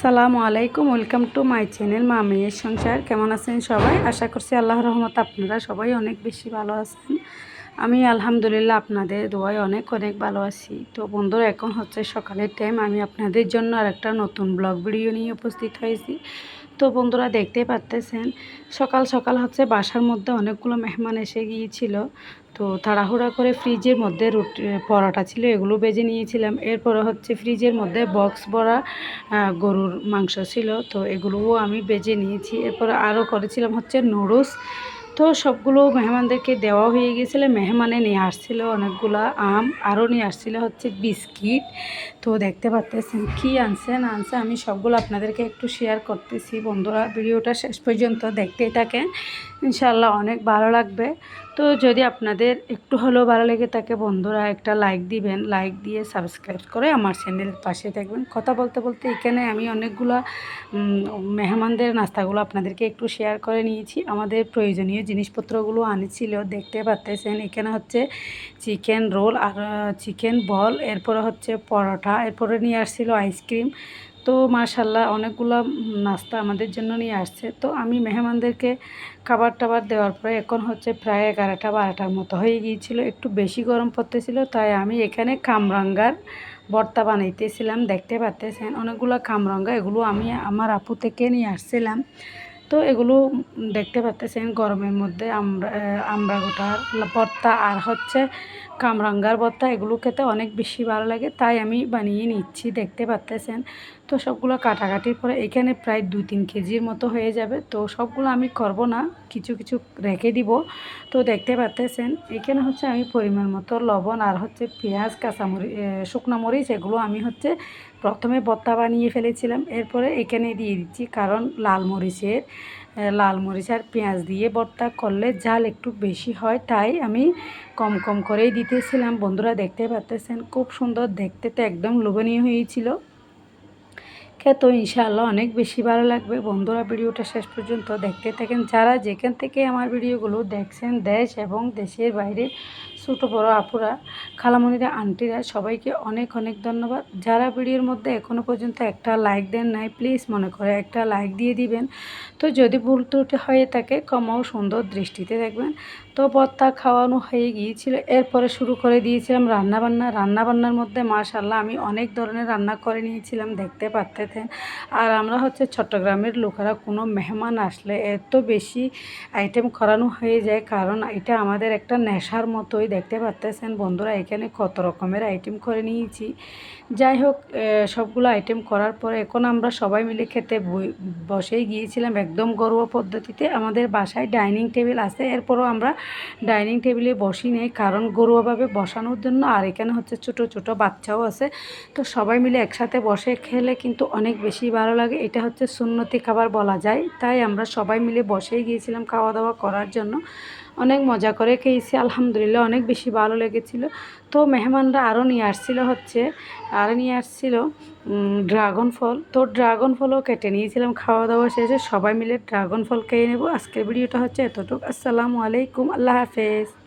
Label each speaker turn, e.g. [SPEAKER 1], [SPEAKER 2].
[SPEAKER 1] সালামু আলাইকুম, welcome to my channel মা মেয়ের সংসার। কেমন আছেন সবাই? আশা করছি আল্লাহ রহমত আপনারা সবাই অনেক বেশি ভালো আছেন। আমি আলহামদুলিল্লাহ আপনাদের দোয়ায় অনেক অনেক ভালো আছি। তো বন্ধুরা, এখন হচ্ছে সকালের টাইম আমি আপনাদের জন্য আর একটা নতুন ব্লগ ভিডিও নিয়ে উপস্থিত হয়েছি। তো বন্ধুরা দেখতে পারতেছেন, সকাল সকাল হচ্ছে বাসার মধ্যে অনেকগুলো মেহমান এসে গিয়েছিল। তো তাড়াহুড়া করে ফ্রিজের মধ্যে রুটি পরোটা ছিল, এগুলো বেজে নিয়েছিলাম। এরপরে হচ্ছে ফ্রিজের মধ্যে বক্স ভরা গরুর মাংস ছিল। তো এগুলোও আমি বেজে নিয়েছি। এরপর আরও করেছিলাম হচ্ছে নুডলস। তো সবগুলো মেহমানদেরকে দেওয়া হয়ে গিয়েছিল মেহমানে নিয়ে আসছিল অনেকগুলো আম, আরও নিয়ে আসছিল হচ্ছে বিস্কিট। তো দেখতে পাচ্তেছেন কী আনছে না আনছে, আমি সবগুলো আপনাদেরকে একটু শেয়ার করতেছি। বন্ধুরা, ভিডিওটা শেষ পর্যন্ত দেখতেই থাকেন। ইনশাল্লাহ অনেক ভালো লাগবে। তো যদি আপনাদের একটু হলেও ভালো লেগে থাকে, বন্ধুরা, একটা লাইক দিবেন। লাইক দিয়ে সাবস্ক্রাইব করে আমার চ্যানেলের পাশে থাকবেন। কথা বলতে বলতে এখানে আমি অনেকগুলো মেহমানদের নাস্তাগুলো আপনাদেরকে একটু শেয়ার করে নিয়েছি। আমাদের প্রয়োজনীয় জিনিসপত্রগুলো আনেছিল, দেখতে পাচ্তেছেন এখানে হচ্ছে চিকেন রোল আর চিকেন বল এরপরে হচ্ছে পরোটা, এরপরে নিয়ে আসছিল আইসক্রিম তো মাশাল্লাহ অনেকগুলো নাস্তা আমাদের জন্য নিয়ে আসছে। তো আমি মেহমানদেরকে খাবার টাবার দেওয়ার পরে এখন হচ্ছে প্রায় এগারোটা, বারোটার মতো হয়ে গিয়েছিল। একটু বেশি গরম পড়তেছিল, তাই আমি এখানে কামরাঙ্গার ভর্তা বানাইতেছিলাম, দেখতে পাচ্তেছেন অনেকগুলো কামরাঙ্গা এগুলো আমি আমার আপু থেকে নিয়ে আসছিলাম। তো এগুলো দেখতে পাচ্তেছেন গরমের মধ্যে আমরা আমরা গোটার ভর্তা আর হচ্ছে কামরাঙ্গার ভর্তা এগুলো খেতে অনেক বেশি ভালো লাগে, তাই আমি বানিয়ে নিচ্ছি, দেখতে পাচ্তেছেন তো সবগুলো কাটাকাটির পরে এখানে প্রায় দুই তিন কেজির মতো হয়ে যাবে, তো সবগুলো আমি করব না, কিছু কিছু রেখে দিব। তো দেখতে পাচ্তেছেন এখানে হচ্ছে আমি পরিমাণ মতো লবণ আর হচ্ছে পেঁয়াজ, কাঁচামরি শুকনো মরিচ এগুলো আমি হচ্ছে প্রথমে বত্তা বানিয়ে ফেলেছিলাম, এরপরে এখানে দিয়ে দিচ্ছি কারণ লাল মরিচের লাল মরিচ আর পেঁয়াজ দিয়ে ভর্তা করলে ঝাল একটু বেশি হয়, তাই আমি কম কম করেই দিতেছিলাম। বন্ধুরা দেখতে পাচ্তেছেন, খুব সুন্দর, দেখতে তো একদম লোভনীয় হয়েছিল। খেতো ইনশাআল্লাহ অনেক বেশি ভালো লাগবে। বন্ধুরা, ভিডিওটা শেষ পর্যন্ত দেখতে থাকেন। যারা যেখান থেকে আমার ভিডিওগুলো দেখছেন, দেশ এবং দেশের বাইরে ছোটো বড়ো আপুরা, খালামণিরা, আন্টিরা, সবাইকে অনেক অনেক ধন্যবাদ। যারা ভিডিওর মধ্যে এখনও পর্যন্ত একটা লাইক দেন নাই প্লিজ মনে করে একটা লাইক দিয়ে দিবেন। তো যদি ভুল ত্রুটি হয়ে থাকে কমাও সুন্দর দৃষ্টিতে দেখবেন। তো ভর্তা খাওয়ানো হয়ে গিয়েছিল, এরপরে শুরু করে দিয়েছিলাম রান্নাবান্না। রান্নাবান্নার মধ্যে মাশাল্লাহ আমি অনেক ধরনের রান্না করে নিয়েছিলাম, দেখতে পারতেছেন আর আমরা হচ্ছে চট্টগ্রামের লোকেরা, কোনো মেহমান আসলে এত বেশি আইটেম করানো হয়ে যায়, কারণ এটা আমাদের একটা নেশার মতোই দেখতে পারতেছেন, বন্ধুরা, এখানে কত রকমের আইটেম করে নিয়েছি। যাই হোক সবগুলো আইটেম করার পরে এখন আমরা সবাই মিলে খেতে বসেই গিয়েছিলাম একদম গর্ব পদ্ধতিতে। আমাদের বাসায় ডাইনিং টেবিল আছে, এরপরও আমরা ডাইনিং টেবিলে বসি নেই, কারণ গরুয়াভাবে বসানোর জন্য আর এখানে হচ্ছে ছোট ছোট বাচ্চাও আছে। তো সবাই মিলে একসাথে বসে খেলে কিন্তু অনেক বেশি ভালো লাগে। এটা হচ্ছে সুন্নতি খাবার বলা যায়। তাই আমরা সবাই মিলে বসেই গিয়েছিলাম খাওয়া দাওয়া করার জন্য। অনেক মজা করে খেয়েছি, আলহামদুলিল্লাহ অনেক বেশি ভালো লেগেছিল। তো মেহমানরা আরও নিয়ে আসছিল হচ্ছে, আরও নিয়ে আসছিল ড্রাগন ফল। তো ড্রাগন ফলও কেটে নিয়েছিলাম, খাওয়া দাওয়া শেষে সবাই মিলে ড্রাগন ফল খেয়ে নেব। আজকের ভিডিওটা হচ্ছে এতটুকু। আসসালামু আলাইকুম, আল্লাহ হাফেজ।